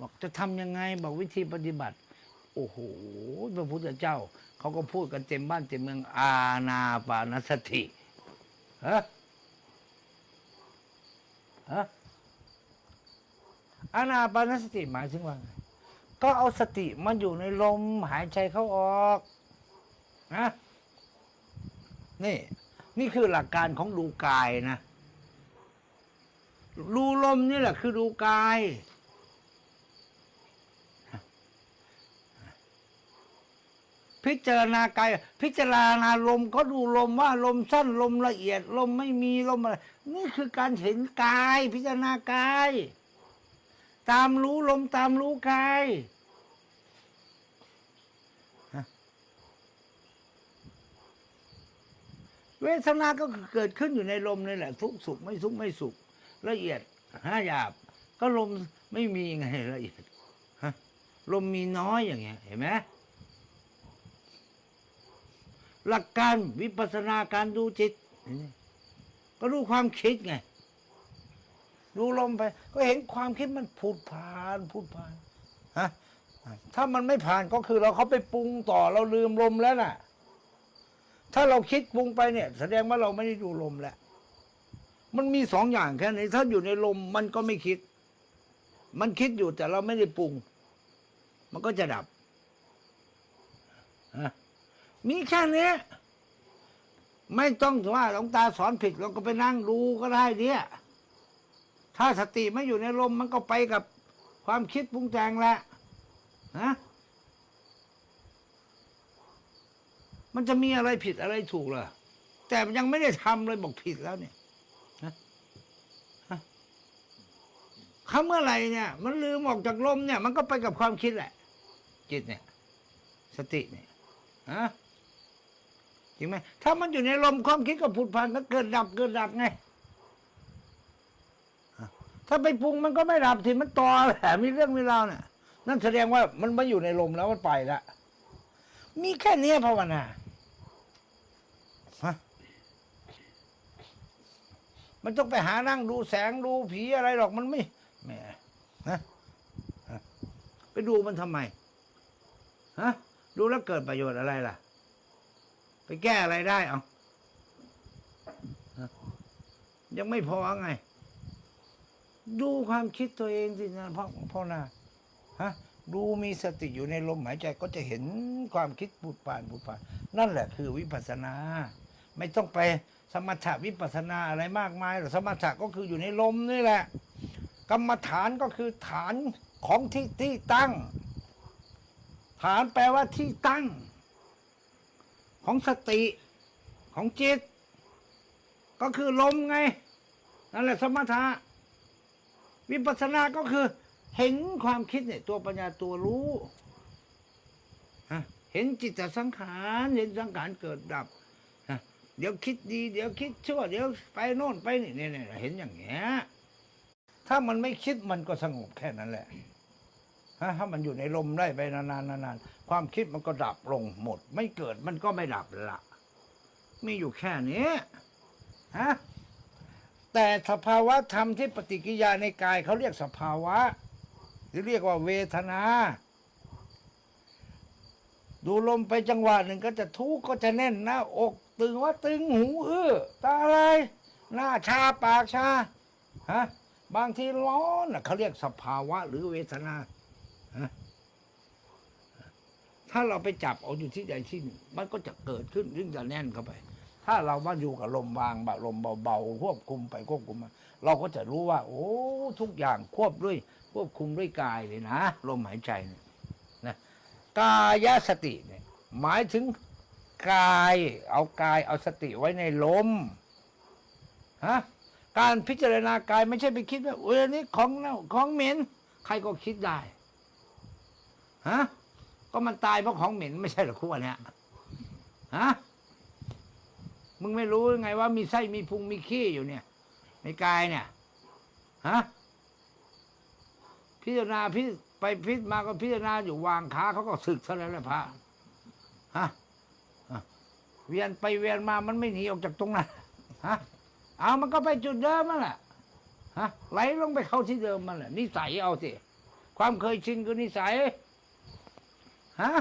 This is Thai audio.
บอกจะทำยังไงบอกวิธีปฏิบัติ โอ้โหพระพุทธเจ้า เขาก็พูดกันเต็มบ้านเต็มเมือง อาณาปานสติฮะฮะอาณาปานสติหมายถึงว่าไงก็เอาสติมาอยู่ในลมหายใจเข้าออกนะนี่ นี่คือหลักการของดูกายนะ ดูลมนี่แหละคือดูกาย พิจารณากายพิจารณาลมก็ดูลมว่าลมสั้นลมละเอียด ลมไม่มีลมอะไรนี่คือการเห็นกาย พิจารณากาย ตามรู้ลมตามรู้กายเวทนาก็เกิดขึ้นอยู่ในลมนี่แหละ ทุกสุขไม่ทุกไม่สุข ละเอียดห้าหยาบ ก็ลมไม่มีไงละเอียดฮะลมมีน้อยอย่างเงี้ย เห็นไหม หลักการวิปัสสนาการดูจิต ก็ดูความคิดไง ดูลมไป ก็เห็นความคิดมันพูดผ่านพูดผ่านฮะถ้ามันไม่ผ่านก็คือเราเขาไปปรุงต่อเราลืมลมแล้วน่ะ ถ้าเราคิดปรุงไปเนี่ย แสดงว่าเราไม่ได้ดูลมแล้ว มันมีสองอย่างแค่นี้ถ้าอยู่ในลมมันก็ไม่คิด มันคิดอยู่แต่เราไม่ได้ปรุง มันก็จะดับฮะ มีแค่นี้ ไม่ต้องว่าหลวงตาสอนผิดเราก็ไปนั่งดูก็ได้เนี่ยถ้าสติไม่อยู่ในลมมันก็ไปกับความคิดปรุงแต่งแหละนะมันจะมีอะไรผิดอะไรถูกล่ะ แต่ยังไม่ได้ทำเลยบอกผิดแล้วเนี่ยคำเมื่อไรเนี่ย มันลืมออกจากลมเนี่ย มันก็ไปกับความคิดแหละ จิตเนี่ย สติเนี่ยฮะ จริงไหมถ้ามันอยู่ในลมความคิดก็ผุดผ่านก็เกิดดับเกิดดับไงถ้าไปปรุงมันก็ไม่ดับทีมันต่อแหละมีเรื่องมีราวเนี่ยนั่นแสดงว่ามันไม่อยู่ในลมแล้วมันไปละมีแค่เนี้ยภาวนาฮะมันต้องไปหานั่งดูแสงดูผีอะไรหรอกมันไม่แหมฮะฮะไปดูมันทำไมฮะดูแล้วเกิดประโยชน์อะไรล่ะ ไปแก้อะไรได้เอายังไม่พอไง ดูความคิดตัวเองสินะพ่อพ่อนาฮะดูมีสติอยู่ในลมหายใจก็จะเห็นความคิดปูดป่านปูดป่าน นั่นแหละคือวิปัสสนา ไม่ต้องไปสมถะวิปัสสนาอะไรมากมายหรอกสมถะก็คืออยู่ในลมนี่แหละ กรรมฐานก็คือฐานของที่ที่ตั้ง ฐานแปลว่าที่ตั้ง ของสติของจิต ก็คือลมไง นั่นแหละสมถะวิปัสสนาก็คือ เห็นความคิดเนี่ย ตัวปัญญาตัวรู้เห็นจิตสังขารเห็นสังขารเกิดดับเดี๋ยวคิดดี เดี๋ยวคิดชั่ว เดี๋ยวไปโน่นไปนี่เนี่ยเนี่ยเห็นอย่างเงี้ยถ้ามันไม่คิดมันก็สงบแค่นั้นแหละ ถ้ามันอยู่ในลมได้ไปนานๆนานๆความคิดมันก็ดับลงหมด ไม่เกิดมันก็ไม่ดับละมีอยู่แค่นี้ฮะแต่สภาวะธรรมที่ปฏิกิริยาในกายเขาเรียกสภาวะหรือเรียกว่าเวทนา ดูลมไปจังหวะหนึ่งก็จะทุกข์ก็จะแน่นหน้าอกตึงว่าตึงหูอื้อตาอะไร หน้าชาปากชาฮะบางทีร้อนน่ะเขาเรียกสภาวะหรือเวทนา ถ้าเราไปจับเอาอยู่ที่ใดที่หนึ่งมันก็จะเกิดขึ้นยิ่งจะแน่นเข้าไป ถ้าเราว่าอยู่กับลมวางแบบลมเบาๆควบคุมไปควบคุมมาเราก็จะรู้ว่า โอ้ทุกอย่างควบด้วย ควบคุมด้วยกายเลยนะลมหายใจเนี่ยนะกายสติเนี่ยหมายถึงกาย เอากายเอาสติไว้ในลมฮะการพิจารณากายไม่ใช่ไปคิดว่าเออนี่ของเน่าของเหม็นใครก็คิดได้ ฮะก็มันตายเพราะของเหม็นไม่ใช่เหรอคู่เนี้ยฮะมึงไม่รู้ยังไงว่ามีไส้มีพุงมีขี้อยู่เนี่ย ในกายเนี่ยฮะพิจารณาพิไปพิจมาก็พิจารณาอยู่วางขาเขาก็สึกซะแล้วแหละพระฮะฮะเวียนไปเวียนมามันไม่หนีออกจากตรงนั้นฮะเอามันก็ไปจุดเดิมนั่นแหละฮะไหลลงไปเข้าที่เดิมมันแหละนิสัยเอาสิความเคยชินคือนิสัย ฮะ